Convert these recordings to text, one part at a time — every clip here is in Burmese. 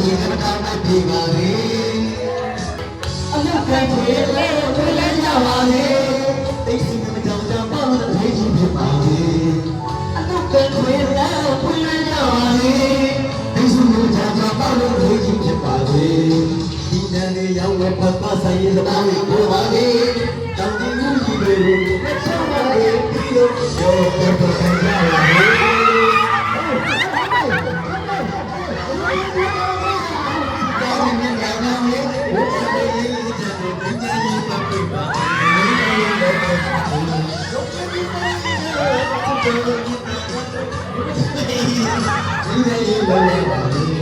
ရှိနေတာကပြေပါလေအနာခံပြေလေဘယ်လဲရပါလေသိစီမကြောင်ကြောင်ပေါ့လို့ရေးချင်ဖြစ်ပါလေအနာခံပြေလေဘယ်လဲရပါလေသိစီမကြောင်ကြောင်ပေါ့လို့ရေးချင်ဖြစ်ပါလေဒီနန်းလေးရောက်ဝဲပတ်ပါဆိုင်ရတဲ့ဘောလေးပေါ်ပါလေတောင်ကြီးကြီးတွေကိုလက်ချပါလေပြီးတော့ရောပေါ်ပေါ်ခံရပါလေ မြ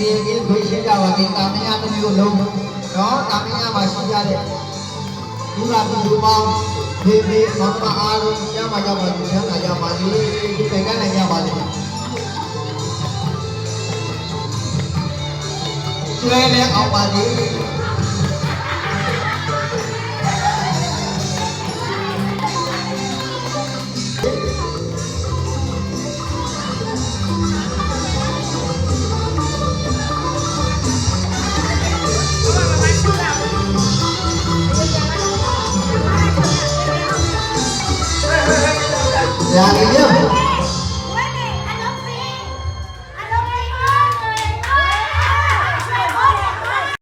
ပါလေဘုရားမမူရမဲ့တွေအောင်ပါလေဒီကနာရမြဲတဲ့ချက်တွေအောင်ပါလေရှင်ကျန်းတော်လေးကောင်းတဲ့တဲ့မောင်ပဲမိတာချွေအောင်ရပါလေအနေနဲ့ခွေရှင်းကြပါခင်တာမယတမျိုးလုံးနော်တာမယမှာရှိကြတဲ့ဒီမှာဒီလိုပေါင်းဖေဖေမောင်မအားလုံးရပါကြပါစေဆန္ဒကြပါစေဒီပင်ကနိုင်ကြပါစေကျွဲလဲအောင်ပါလေ Yari niya.